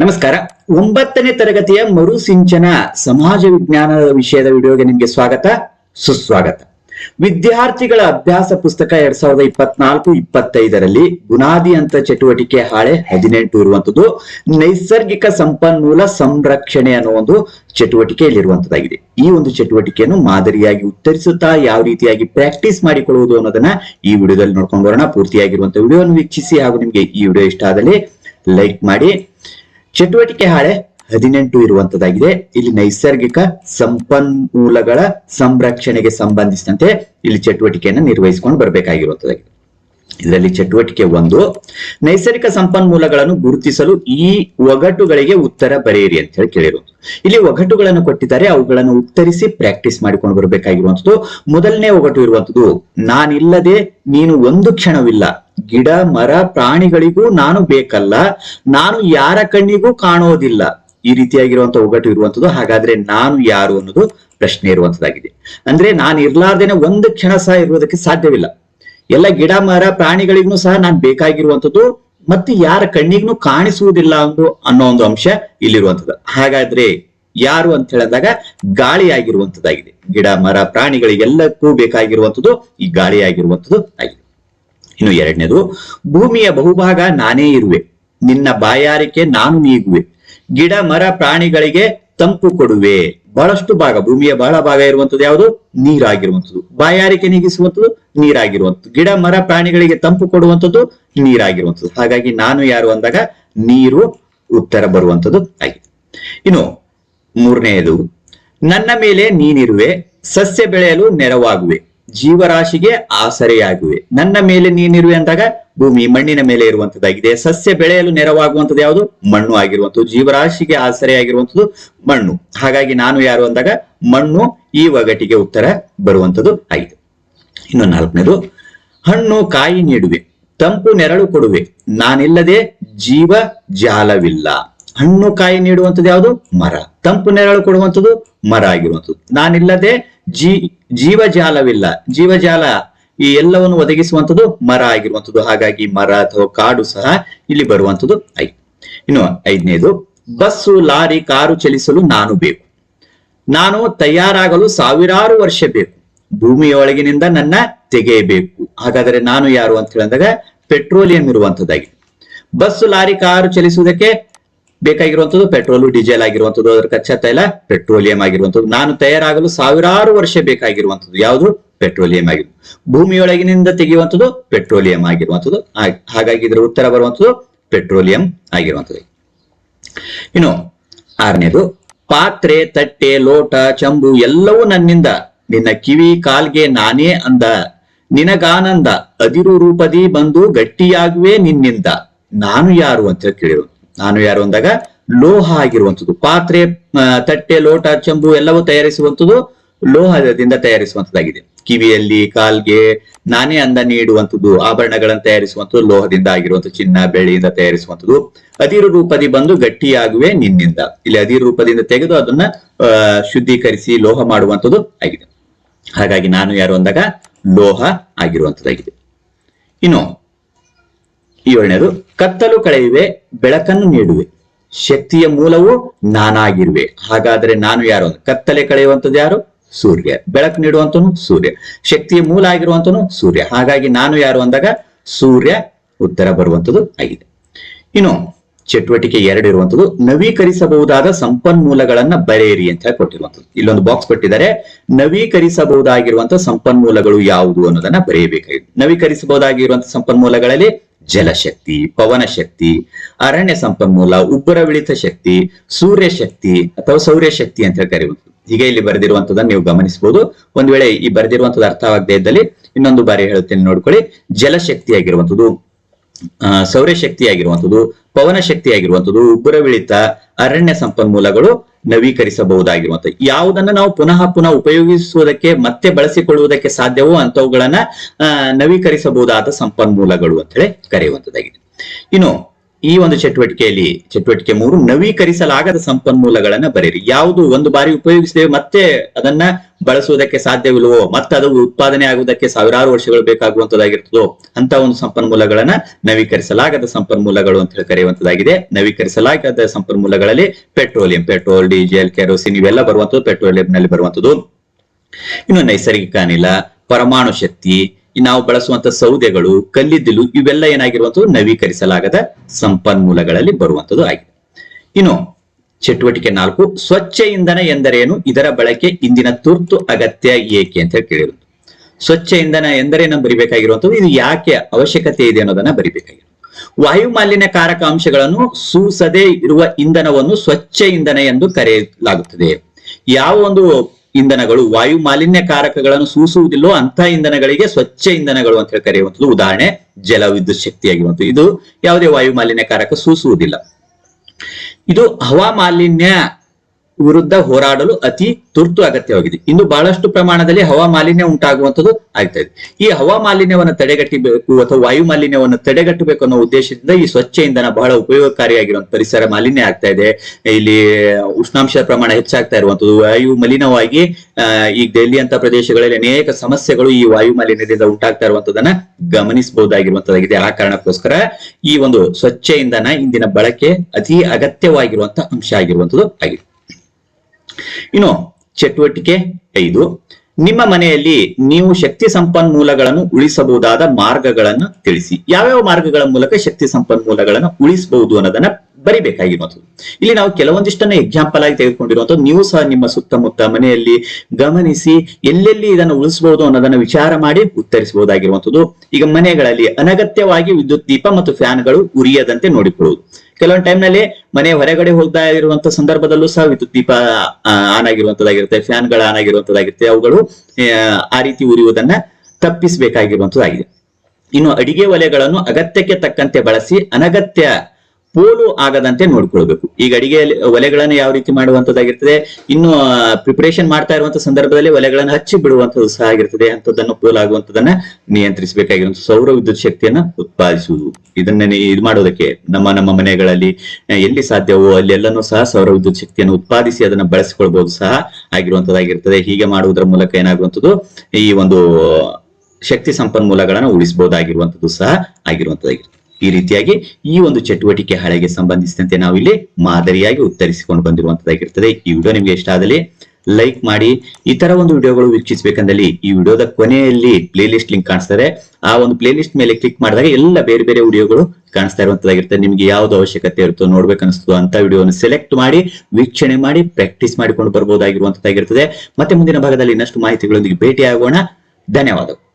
ನಮಸ್ಕಾರ. ಒಂಬತ್ತನೇ ತರಗತಿಯ ಮರುಸಿಂಚನ ಸಮಾಜ ವಿಜ್ಞಾನದ ವಿಷಯದ ವಿಡಿಯೋಗೆ ನಿಮಗೆ ಸ್ವಾಗತ, ಸುಸ್ವಾಗತ. ವಿದ್ಯಾರ್ಥಿಗಳ ಅಭ್ಯಾಸ ಪುಸ್ತಕ ಎರಡ್ ಸಾವಿರದ ಇಪ್ಪತ್ನಾಲ್ಕು, ಇಪ್ಪತ್ತೈದರಲ್ಲಿ ಬುನಾದಿ ಅಂತ ಚಟುವಟಿಕೆ ಹಾಳೆ ಹದಿನೆಂಟು ಇರುವಂತದ್ದು, ನೈಸರ್ಗಿಕ ಸಂಪನ್ಮೂಲ ಸಂರಕ್ಷಣೆ ಅನ್ನೋ ಒಂದು ಚಟುವಟಿಕೆಯಲ್ಲಿರುವಂತದ್ದಾಗಿದೆ. ಈ ಒಂದು ಚಟುವಟಿಕೆಯನ್ನು ಮಾದರಿಯಾಗಿ ಉತ್ತರಿಸುತ್ತಾ ಯಾವ ರೀತಿಯಾಗಿ ಪ್ರಾಕ್ಟೀಸ್ ಮಾಡಿಕೊಳ್ಳುವುದು ಅನ್ನೋದನ್ನ ಈ ವಿಡಿಯೋದಲ್ಲಿ ನೋಡ್ಕೊಂಡು ಬರೋಣ. ಪೂರ್ತಿಯಾಗಿರುವಂತಹ ವಿಡಿಯೋವನ್ನು ವೀಕ್ಷಿಸಿ ಹಾಗೂ ನಿಮಗೆ ಈ ವಿಡಿಯೋ ಇಷ್ಟ ಆದಲ್ಲಿ ಲೈಕ್ ಮಾಡಿ ಚಟುವಟಿಕೆ ಹಾಳೆ ಹದಿನೆಂಟು ಇರುವಂತದ್ದಾಗಿದೆ. ಇಲ್ಲಿ ನೈಸರ್ಗಿಕ ಸಂಪನ್ಮೂಲಗಳ ಸಂರಕ್ಷಣೆಗೆ ಸಂಬಂಧಿಸಿದಂತೆ ಇಲ್ಲಿ ಚಟುವಟಿಕೆಯನ್ನು ನಿರ್ವಹಿಸಿಕೊಂಡು ಬರಬೇಕಾಗಿರುವಂತದ್ದಾಗಿದೆ. ಇದರಲ್ಲಿ ಚಟುವಟಿಕೆ ಒಂದು. ನೈಸರ್ಗಿಕ ಸಂಪನ್ಮೂಲಗಳನ್ನು ಗುರುತಿಸಲು ಈ ಒಗಟುಗಳಿಗೆ ಉತ್ತರ ಬರೆಯಿರಿ ಅಂತ ಹೇಳಿ ಕೇಳಿರುವುದು ಇಲ್ಲಿ ಒಗಟುಗಳನ್ನು ಕೊಟ್ಟಿದ್ದಾರೆ, ಅವುಗಳನ್ನು ಉತ್ತರಿಸಿ ಪ್ರಾಕ್ಟೀಸ್ ಮಾಡಿಕೊಂಡು ಬರಬೇಕಾಗಿರುವಂತದ್ದು ಮೊದಲನೇ ಒಗಟು ಇರುವಂತದ್ದು ನಾನಿಲ್ಲದೆ ನೀನು ಒಂದು ಕ್ಷಣವಿಲ್ಲ. ಗಿಡ, ಮರ, ಪ್ರಾಣಿಗಳಿಗೂ ನಾನು ಬೇಕಲ್ಲ. ನಾನು ಯಾರ ಕಣ್ಣಿಗೂ ಕಾಣೋದಿಲ್ಲ. ಈ ರೀತಿಯಾಗಿರುವಂತ ಒಗಟು ಇರುವಂತದ್ದು ಹಾಗಾದ್ರೆ ನಾನು ಯಾರು ಅನ್ನೋದು ಪ್ರಶ್ನೆ ಇರುವಂತದ್ದಾಗಿದೆ ಅಂದ್ರೆ ನಾನು ಇರ್ಲಾರ್ದೇನೆ ಒಂದು ಕ್ಷಣ ಸಹ ಇರುವುದಕ್ಕೆ ಸಾಧ್ಯವಿಲ್ಲ. ಎಲ್ಲ ಗಿಡ ಮರ ಪ್ರಾಣಿಗಳಿಗೂ ಸಹ ನಾನ್ ಬೇಕಾಗಿರುವಂತದ್ದು ಮತ್ತೆ ಯಾರ ಕಣ್ಣಿಗೂ ಕಾಣಿಸುವುದಿಲ್ಲ ಅಂದು ಅನ್ನೋ ಒಂದು ಅಂಶ ಇಲ್ಲಿರುವಂತದ್ದು ಹಾಗಾದ್ರೆ ಯಾರು ಅಂತ ಹೇಳಿದಾಗ ಗಾಳಿ ಆಗಿರುವಂತದ್ದಾಗಿದೆ ಗಿಡ ಮರ ಪ್ರಾಣಿಗಳಿಗೆಲ್ಲಕ್ಕೂ ಬೇಕಾಗಿರುವಂತದ್ದು ಈ ಗಾಳಿ ಆಗಿರುವಂತದ್ದು ಆಗಿದೆ. ಇನ್ನು ಎರಡನೇದು, ಭೂಮಿಯ ಬಹುಭಾಗ ನಾನೇ ಇರುವೆ. ನಿನ್ನ ಬಾಯಾರಿಕೆ ನಾನು ನೀಗುವೆ. ಗಿಡ ಮರ ಪ್ರಾಣಿಗಳಿಗೆ ತಂಪು ಕೊಡುವೆ. ಬಹಳಷ್ಟು ಭಾಗ, ಭೂಮಿಯ ಬಹಳ ಭಾಗ ಇರುವಂತದ್ದು ಯಾವುದು? ನೀರಾಗಿರುವಂತದ್ದು. ಬಾಯಾರಿಕೆ ನೀಗಿಸುವಂತದ್ದು ನೀರಾಗಿರುವಂಥದ್ದು ಗಿಡ, ಮರ, ಪ್ರಾಣಿಗಳಿಗೆ ತಂಪು ಕೊಡುವಂತದ್ದು ನೀರಾಗಿರುವಂಥದ್ದು ಹಾಗಾಗಿ ನಾನು ಯಾರು ಅಂದಾಗ ನೀರು ಉತ್ತರ ಬರುವಂತದ್ದು ಆಗಿದೆ. ಇನ್ನು ಮೂರನೆಯದು, ನನ್ನ ಮೇಲೆ ನೀನಿರುವೆ, ಸಸ್ಯ ಬೆಳೆಯಲು ನೆರವಾಗುವೆ. ಜೀವರಾಶಿಗೆ ಆಸರೆಯಾಗಿವೆ. ನನ್ನ ಮೇಲೆ ನೀನಿರುವೆ ಅಂದಾಗ ಭೂಮಿ ಮಣ್ಣಿನ ಮೇಲೆ ಇರುವಂತದ್ದಾಗಿದೆ. ಸಸ್ಯ ಬೆಳೆಯಲು ನೆರವಾಗುವಂತದ್ದು ಯಾವುದು? ಮಣ್ಣು ಆಗಿರುವಂತದ್ದು ಜೀವರಾಶಿಗೆ ಆಸರೆಯಾಗಿರುವಂತದ್ದು ಮಣ್ಣು. ಹಾಗಾಗಿ ನಾನು ಯಾರು ಅಂದಾಗ ಮಣ್ಣು ಈ ಒಗಟಿಗೆ ಉತ್ತರ ಬರುವಂತದ್ದು ಆಗಿದೆ ಇನ್ನು ನಾಲ್ಕನೇದು, ಹಣ್ಣು ಕಾಯಿ ನೀಡುವೆ, ತಂಪು ನೆರಳು ಕೊಡುವೆ. ನಾನಿಲ್ಲದೆ ಜೀವ ಜಾಲವಿಲ್ಲ. ಹಣ್ಣು ಕಾಯಿ ನೀಡುವಂಥದ್ದು ಯಾವುದು? ಮರ. ತಂಪು ನೆರಳು ಕೊಡುವಂಥದ್ದು ಮರ ಆಗಿರುವಂಥದ್ದು. ನಾನಿಲ್ಲದೆ ಜೀ, ಜೀವಜಾಲವಿಲ್ಲ. ಜೀವಜಾಲ ಈ ಎಲ್ಲವನ್ನು ಒದಗಿಸುವಂಥದ್ದು ಮರ ಆಗಿರುವಂಥದ್ದು. ಹಾಗಾಗಿ ಮರ ಅಥವಾ ಕಾಡು ಸಹ ಇಲ್ಲಿ ಬರುವಂಥದ್ದು ಐ. ಇನ್ನು ಐದನೇದು, ಬಸ್ಸು, ಲಾರಿ, ಕಾರು ಚಲಿಸಲು ನಾನು ಬೇಕು. ನಾನು ತಯಾರಾಗಲು ಸಾವಿರಾರು ವರ್ಷ ಬೇಕು. ಭೂಮಿಯೊಳಗಿನಿಂದ ನನ್ನ ತೆಗೆಯಬೇಕು. ಹಾಗಾದರೆ ನಾನು ಯಾರು ಅಂತ ಹೇಳಿದಾಗ ಪೆಟ್ರೋಲಿಯಂ ಇರುವಂತದ್ದಾಗಿದೆ ಬಸ್ಸು, ಲಾರಿ, ಕಾರು ಚಲಿಸುವುದಕ್ಕೆ ಬೇಕಾಗಿರುವಂತದ್ದು ಪೆಟ್ರೋಲು, ಡೀಸೆಲ್ ಆಗಿರುವಂತದ್ದು, ಅದರ ಕಚ್ಚಾ ತೈಲ, ಪೆಟ್ರೋಲಿಯಂ ಆಗಿರುವಂತದ್ದು. ನಾನು ತಯಾರಾಗಲು ಸಾವಿರಾರು ವರ್ಷ ಬೇಕಾಗಿರುವಂತದ್ದು. ಯಾವುದು? ಪೆಟ್ರೋಲಿಯಂ ಆಗಿರುವುದು. ಭೂಮಿಯೊಳಗಿನಿಂದ ತೆಗೆಯುವಂಥದ್ದು ಪೆಟ್ರೋಲಿಯಂ ಆಗಿರುವಂತದ್ದು. ಹಾಗಾಗಿ ಇದರ ಉತ್ತರ ಬರುವಂತದ್ದು ಪೆಟ್ರೋಲಿಯಂ ಆಗಿರುವಂತದ್ದು. ಇನ್ನು ಆರನೇದು, ಪಾತ್ರೆ, ತಟ್ಟೆ, ಲೋಟ, ಚಂಬು ಎಲ್ಲವೂ ನನ್ನಿಂದ, ನಿನ್ನ ಕಿವಿ ಕಾಲ್ಗೆ ನಾನೇ ಅಂದ. ನಿನಗಾನಂದ. ಅದಿರು ರೂಪದಿ ಬಂದು ಗಟ್ಟಿಯಾಗುವೆ ನಿನ್ನಿಂದ. ನಾನು ಯಾರು ಅಂತ ಕೇಳಿರು ನಾನು ಯಾರು ಅಂದಾಗ ಲೋಹ ಆಗಿರುವಂಥದ್ದು ಪಾತ್ರೆ ತಟ್ಟೆ, ಲೋಟ, ಚಂಬು ಎಲ್ಲವೂ ತಯಾರಿಸುವಂಥದ್ದು ಲೋಹದಿಂದ ತಯಾರಿಸುವಂತದ್ದಾಗಿದೆ. ಕಿವಿಯಲ್ಲಿ, ಕಾಲ್ಗೆ ನಾನೇ ಅಂದ ನೀಡುವಂಥದ್ದು ಆಭರಣಗಳನ್ನು ತಯಾರಿಸುವಂಥದ್ದು ಲೋಹದಿಂದ ಆಗಿರುವಂತ ಚಿನ್ನ, ಬೆಳ್ಳಿಯಿಂದ ತಯಾರಿಸುವಂಥದ್ದು ಅದಿರು ರೂಪದಿ ಬಂದು ಗಟ್ಟಿಯಾಗುವೆ ನಿನ್ನಿಂದ. ಇಲ್ಲಿ ಅದಿರು ರೂಪದಿಂದ ತೆಗೆದು ಅದನ್ನ ಶುದ್ಧೀಕರಿಸಿ ಲೋಹ ಮಾಡುವಂಥದ್ದು ಆಗಿದೆ. ಹಾಗಾಗಿ ನಾನು ಯಾರು ಅಂದಾಗ ಲೋಹ ಆಗಿರುವಂತದ್ದಾಗಿದೆ. ಇನ್ನು ಏಳನೇದು ಕತ್ತಲು ಕಳೆಯುವೆ, ಬೆಳಕನ್ನು ನೀಡುವೆ. ಶಕ್ತಿಯ ಮೂಲವು ನಾನಾಗಿರುವೆ. ಹಾಗಾದ್ರೆ ನಾನು ಯಾರು ಕತ್ತಲೆ ಕಳೆಯುವಂಥದ್ದು ಯಾರು? ಸೂರ್ಯ. ಬೆಳಕು ನೀಡುವಂತನು ಸೂರ್ಯ. ಶಕ್ತಿಯ ಮೂಲ ಆಗಿರುವಂತನು ಸೂರ್ಯ. ಹಾಗಾಗಿ ನಾನು ಯಾರು ಅಂದಾಗ? ಸೂರ್ಯ ಉತ್ತರ ಬರುವಂತದ್ದು ಆಗಿದೆ. ಇನ್ನು ಚಟುವಟಿಕೆ ಎರಡು ಇರುವಂತದ್ದು ನವೀಕರಿಸಬಹುದಾದ ಸಂಪನ್ಮೂಲಗಳನ್ನ ಬರೆಯಿರಿ ಅಂತ ಹೇಳಿ ಕೊಟ್ಟಿರುವಂತದ್ದು ಇಲ್ಲೊಂದು ಬಾಕ್ಸ್ ಕೊಟ್ಟಿದ್ದಾರೆ. ನವೀಕರಿಸಬಹುದಾಗಿರುವಂತಹ ಸಂಪನ್ಮೂಲಗಳು ಯಾವುದು ಅನ್ನೋದನ್ನ ಬರೆಯಬೇಕಾಗಿದೆ. ನವೀಕರಿಸಬಹುದಾಗಿರುವಂತಹ ಸಂಪನ್ಮೂಲಗಳಲ್ಲಿ ಜಲಶಕ್ತಿ ಪವನ ಶಕ್ತಿ ಅರಣ್ಯ ಸಂಪನ್ಮೂಲ ಉಬ್ಬರವಿಳಿತ ಶಕ್ತಿ ಸೂರ್ಯ ಶಕ್ತಿ ಅಥವಾ ಸೌರ್ಯ ಶಕ್ತಿ ಅಂತ ಹೇಳಿ ಕರೆಯುವುದು ಹೀಗೆ ಇಲ್ಲಿ ಬರೆದಿರುವಂತದನ್ನ ನೀವು ಗಮನಿಸಬಹುದು ಒಂದ್ ವೇಳೆ ಈ ಬರೆದಿರುವಂತದ್ದು ಅರ್ಥವಾಗದೇ ಇದ್ದಲ್ಲಿ ಇನ್ನೊಂದು ಬಾರಿ ಹೇಳುತ್ತೇನೆ ನೋಡ್ಕೊಳ್ಳಿ. ಜಲಶಕ್ತಿ ಆಗಿರುವಂತದ್ದು ಅಹ್ ಸೌರ್ಯಶಕ್ತಿ ಆಗಿರುವಂಥದ್ದು ಪವನ ಶಕ್ತಿ ಆಗಿರುವಂಥದ್ದು ಉಬ್ಬರವಿಳಿತ ಅರಣ್ಯ ಸಂಪನ್ಮೂಲಗಳು ನವೀಕರಿಸಬಹುದಾಗಿರುವಂಥದ್ದು ಯಾವುದನ್ನ ನಾವು ಪುನಃ ಪುನಃ ಉಪಯೋಗಿಸುವುದಕ್ಕೆ ಮತ್ತೆ ಬಳಸಿಕೊಳ್ಳುವುದಕ್ಕೆ ಸಾಧ್ಯವೋ ಅಂತವುಗಳನ್ನ ನವೀಕರಿಸಬಹುದಾದ ಸಂಪನ್ಮೂಲಗಳು ಅಂತ ಹೇಳಿ ಕರೆಯುವಂತದಾಗಿದೆ ಇನ್ನು ಈ ಒಂದು ಚಟುವಟಿಕೆಯಲ್ಲಿ, ಚಟುವಟಿಕೆ ಮೂರು, ನವೀಕರಿಸಲಾಗದ ಸಂಪನ್ಮೂಲಗಳನ್ನ ಬರೀರಿ. ಯಾವುದು ಒಂದು ಬಾರಿ ಉಪಯೋಗಿಸಿದ್ದೇವೆ ಮತ್ತೆ ಅದನ್ನ ಬಳಸುವುದಕ್ಕೆ ಸಾಧ್ಯವಿಲ್ಲವೋ, ಮತ್ತೆ ಅದು ಉತ್ಪಾದನೆ ಆಗುವುದಕ್ಕೆ ಸಾವಿರಾರು ವರ್ಷಗಳು ಬೇಕಾಗುವಂತದ್ದಾಗಿರ್ತದೋ ಅಂತ ಒಂದು ಸಂಪನ್ಮೂಲಗಳನ್ನ ನವೀಕರಿಸಲಾಗದ ಸಂಪನ್ಮೂಲಗಳು ಅಂತ ಹೇಳಿ ಕರೆಯುವಂತದ್ದಾಗಿದೆ. ನವೀಕರಿಸಲಾಗದ ಸಂಪನ್ಮೂಲಗಳಲ್ಲಿ ಪೆಟ್ರೋಲಿಯಂ, ಪೆಟ್ರೋಲ್, ಡೀಸೆಲ್, ಕೆರೋಸಿನ್ ಇವೆಲ್ಲ ಬರುವಂತದ್ದು ಪೆಟ್ರೋಲಿಯಂ ನಲ್ಲಿ ಬರುವಂತದ್ದು. ಇನ್ನು ನೈಸರ್ಗಿಕ ಅನಿಲ, ಪರಮಾಣು ಶಕ್ತಿ ನಾವು ಬಳಸುವಂತ ಸೌದೆಗಳು, ಕಲ್ಲಿದ್ದಲು ಇವೆಲ್ಲ ಏನಾಗಿರುವಂತದ್ದು ನವೀಕರಿಸಲಾಗದ ಸಂಪನ್ಮೂಲಗಳಲ್ಲಿ ಬರುವಂತದ್ದು ಆಗಿದೆ. ಇನ್ನು ಚಟುವಟಿಕೆ ನಾಲ್ಕು, ಸ್ವಚ್ಛ ಇಂಧನ ಎಂದರೇನು? ಇದರ ಬಳಕೆ ಇಂದಿನ ತುರ್ತು ಅಗತ್ಯ ಏಕೆ ಅಂತ ಹೇಳಿ ಸ್ವಚ್ಛ ಇಂಧನ ಎಂದರೇನು ಬರಿಬೇಕಾಗಿರುವಂತದ್ದು ಇದು ಯಾಕೆ ಅವಶ್ಯಕತೆ ಇದೆ ಅನ್ನೋದನ್ನ ಬರಿಬೇಕಾಗಿರೋದು ವಾಯು ಮಾಲಿನ್ಯಕಾರಕ ಅಂಶಗಳನ್ನು ಸೂಸದೆ ಇರುವ ಇಂಧನವನ್ನು ಸ್ವಚ್ಛ ಇಂಧನ ಎಂದು ಕರೆಯಲಾಗುತ್ತದೆ. ಯಾವ ಒಂದು ಇಂಧನಗಳು ವಾಯು ಮಾಲಿನ್ಯಕಾರಕಗಳನ್ನು ಸೂಸುವುದಿಲ್ಲೋ ಅಂತ ಇಂಧನಗಳಿಗೆ ಸ್ವಚ್ಛ ಇಂಧನಗಳು ಅಂತ ಹೇಳಿ ಕರೆಯುವಂಥದ್ದು ಉದಾಹರಣೆ ಜಲ ವಿದ್ಯುತ್ ಶಕ್ತಿಯಾಗಿರುವಂಥದ್ದು. ಇದು ಯಾವುದೇ ವಾಯು ಮಾಲಿನ್ಯಕಾರಕ ಸೂಸುವುದಿಲ್ಲ. ಇದು ಹವಾ ಮಾಲಿನ್ಯ ವಿರುದ್ಧ ಹೋರಾಡಲು ಅತಿ ತುರ್ತು ಅಗತ್ಯವಾಗಿದೆ. ಇನ್ನು ಬಹಳಷ್ಟು ಪ್ರಮಾಣದಲ್ಲಿ ಹವಾಮಾಲಿನ್ಯ ಉಂಟಾಗುವಂಥದ್ದು ಆಗ್ತಾ ಇದೆ. ಈ ಹವಾ ಮಾಲಿನ್ಯವನ್ನು ತಡೆಗಟ್ಟಬೇಕು ಅಥವಾ ವಾಯು ಮಾಲಿನ್ಯವನ್ನು ತಡೆಗಟ್ಟಬೇಕು ಅನ್ನೋ ಉದ್ದೇಶದಿಂದ ಈ ಸ್ವಚ್ಛ ಇಂಧನ ಬಹಳ ಉಪಯೋಗಕಾರಿಯಾಗಿರುವಂತ ಪರಿಸರ ಮಾಲಿನ್ಯ ಆಗ್ತಾ ಇದೆ. ಇಲ್ಲಿ ಉಷ್ಣಾಂಶ ಪ್ರಮಾಣ ಹೆಚ್ಚಾಗ್ತಾ ಇರುವಂತದ್ದು ವಾಯು ಮಲಿನವಾಗಿ ಈ ದೆಹಲಿ ಅಂತ ಪ್ರದೇಶಗಳಲ್ಲಿ ಅನೇಕ ಸಮಸ್ಯೆಗಳು ಈ ವಾಯು ಮಾಲಿನ್ಯದಿಂದ ಉಂಟಾಗ್ತಾ ಇರುವಂತದನ್ನ ಗಮನಿಸಬಹುದಾಗಿರುವಂತದಾಗಿದೆ ಆ ಕಾರಣಕ್ಕೋಸ್ಕರ ಈ ಒಂದು ಸ್ವಚ್ಛ ಇಂಧನ ಇಂದಿನ ಬಳಕೆ ಅತಿ ಅಗತ್ಯವಾಗಿರುವಂತ ಅಂಶ ಆಗಿರುವಂತದ್ದು ಆಗಿದೆ. ಇನ್ನು ಚಟುವಟಿಕೆ ಐದು. ನಿಮ್ಮ ಮನೆಯಲ್ಲಿ ನೀವು ಶಕ್ತಿ ಸಂಪನ್ಮೂಲಗಳನ್ನು ಉಳಿಸಬಹುದಾದ ಮಾರ್ಗಗಳನ್ನು ತಿಳಿಸಿ. ಯಾವ್ಯಾವ ಮಾರ್ಗಗಳ ಮೂಲಕ ಶಕ್ತಿ ಸಂಪನ್ಮೂಲಗಳನ್ನು ಉಳಿಸಬಹುದು ಅನ್ನೋದನ್ನ ಬರಿಬೇಕಾಗಿರುವಂಥದ್ದು ಇಲ್ಲಿ ನಾವು ಕೆಲವೊಂದಿಷ್ಟನ್ನ ಎಕ್ಸಾಂಪಲ್ ಆಗಿ ತೆಗೆದುಕೊಂಡಿರುವಂಥದ್ದು, ನೀವು ಸಹ ನಿಮ್ಮ ಸುತ್ತಮುತ್ತ ಮನೆಯಲ್ಲಿ ಗಮನಿಸಿ ಎಲ್ಲೆಲ್ಲಿ ಇದನ್ನು ಉಳಿಸಬಹುದು ಅನ್ನೋದನ್ನ ವಿಚಾರ ಮಾಡಿ ಉತ್ತರಿಸಬಹುದಾಗಿರುವಂತದ್ದು ಈಗ ಮನೆಗಳಲ್ಲಿ ಅನಗತ್ಯವಾಗಿ ವಿದ್ಯುತ್ ದೀಪ ಮತ್ತು ಫ್ಯಾನ್ಗಳು ಉರಿಯದಂತೆ ನೋಡಿಕೊಳ್ಳುವುದು. ಕೆಲವೊಂದು ಟೈಮ್ನಲ್ಲಿ ಮನೆ ಹೊರಗಡೆ ಹೋಗ್ತಾ ಇರುವಂತ ಸಂದರ್ಭದಲ್ಲೂ ಸಹ ವಿದ್ಯುತ್ ದೀಪ ಆನ್ ಆಗಿರುವಂತದ್ದಾಗಿರುತ್ತೆ ಫ್ಯಾನ್ಗಳು ಆನ್ ಆಗಿರುವಂತದ್ದಾಗಿರುತ್ತೆ, ಅವುಗಳು, ಆ ರೀತಿ ಉರಿಯುವುದನ್ನ ತಪ್ಪಿಸಬೇಕಾಗಿರುವಂತದ್ದಾಗಿದೆ. ಇನ್ನು ಅಡಿಗೆ ಒಲೆಗಳನ್ನು ಅಗತ್ಯಕ್ಕೆ ತಕ್ಕಂತೆ ಬಳಸಿ ಅನಗತ್ಯ ಪೋಲು ಆಗದಂತೆ ನೋಡ್ಕೊಳ್ಬೇಕು. ಈಗ ಅಡಿಗೆ ಒಲೆಗಳನ್ನು ಯಾವ ರೀತಿ ಮಾಡುವಂತದ್ದಾಗಿರ್ತದೆ ಇನ್ನು ಪ್ರಿಪರೇಷನ್ ಮಾಡ್ತಾ ಇರುವಂತಹ ಸಂದರ್ಭದಲ್ಲಿ ಒಲೆಗಳನ್ನು ಹಚ್ಚಿ ಬಿಡುವಂತದ್ದು ಸಹ ಆಗಿರ್ತದೆ. ಅಂತದನ್ನು ಪೋಲಾಗುವಂತದನ್ನ ನಿಯಂತ್ರಿಸಬೇಕಾಗಿರುವಂತ ಸೌರ ವಿದ್ಯುತ್ ಶಕ್ತಿಯನ್ನ ಉತ್ಪಾದಿಸುವುದು. ಇದನ್ನ ಇದು ಮಾಡೋದಕ್ಕೆ ನಮ್ಮ ನಮ್ಮ ಮನೆಗಳಲ್ಲಿ ಎಲ್ಲಿ ಸಾಧ್ಯವೋ ಅಲ್ಲಿ ಸಹ ಸೌರ ವಿದ್ಯುತ್ ಶಕ್ತಿಯನ್ನು ಉತ್ಪಾದಿಸಿ ಅದನ್ನ ಬಳಸಿಕೊಳ್ಬಹುದು ಸಹ ಆಗಿರುವಂತದ್ದಾಗಿರ್ತದೆ ಹೀಗೆ ಮಾಡುವುದರ ಮೂಲಕ ಏನಾಗುವಂಥದ್ದು, ಈ ಒಂದು ಶಕ್ತಿ ಸಂಪನ್ಮೂಲಗಳನ್ನು ಉಳಿಸಬಹುದಾಗಿರುವಂತದ್ದು ಸಹ ಆಗಿರುವಂತದ್ದಾಗಿರುತ್ತೆ ಈ ರೀತಿಯಾಗಿ ಈ ಒಂದು ಚಟುವಟಿಕೆ ಹಳೆಗೆ ಸಂಬಂಧಿಸಿದಂತೆ ನಾವು ಇಲ್ಲಿ ಮಾದರಿಯಾಗಿ ಉತ್ತರಿಸಿಕೊಂಡು ಬಂದಿರುವಂತದ್ದಾಗಿರ್ತದೆ. ಈ ವಿಡಿಯೋ ನಿಮ್ಗೆ ಇಷ್ಟ ಆದಲ್ಲಿ ಲೈಕ್ ಮಾಡಿ, ಈ ತರ ಒಂದು ವಿಡಿಯೋಗಳು ವೀಕ್ಷಿಸಬೇಕಂದಲ್ಲಿ ಈ ವಿಡಿಯೋದ ಕೊನೆಯಲ್ಲಿ ಪ್ಲೇ ಲಿಸ್ಟ್ ಲಿಂಕ್ ಕಾಣಿಸ್ತಾರೆ ಆ ಒಂದು ಪ್ಲೇ ಲಿಸ್ಟ್ ಮೇಲೆ ಕ್ಲಿಕ್ ಮಾಡಿದಾಗ ಎಲ್ಲ ಬೇರೆ ಬೇರೆ ವಿಡಿಯೋಗಳು ಕಾಣಿಸ್ತಾ ಇರುವಂತದ್ದಾಗಿರ್ತದೆ. ನಿಮ್ಗೆ ಯಾವ್ದು ಅವಶ್ಯಕತೆ ಇರುತ್ತೋ ನೋಡ್ಬೇಕನ್ನಿಸ್ತೋ ಅಂತ ವಿಡಿಯೋನ ಸೆಲೆಕ್ಟ್ ಮಾಡಿ, ವೀಕ್ಷಣೆ ಮಾಡಿ ಪ್ರಾಕ್ಟೀಸ್ ಮಾಡಿಕೊಂಡು ಬರ್ಬೋದಾಗಿರುವಂತದ್ದಾಗಿರ್ತದೆ. ಮತ್ತೆ ಮುಂದಿನ ಭಾಗದಲ್ಲಿ ಇನ್ನಷ್ಟು ಮಾಹಿತಿಗಳೊಂದಿಗೆ ಭೇಟಿ ಆಗೋಣ ಧನ್ಯವಾದಗಳು.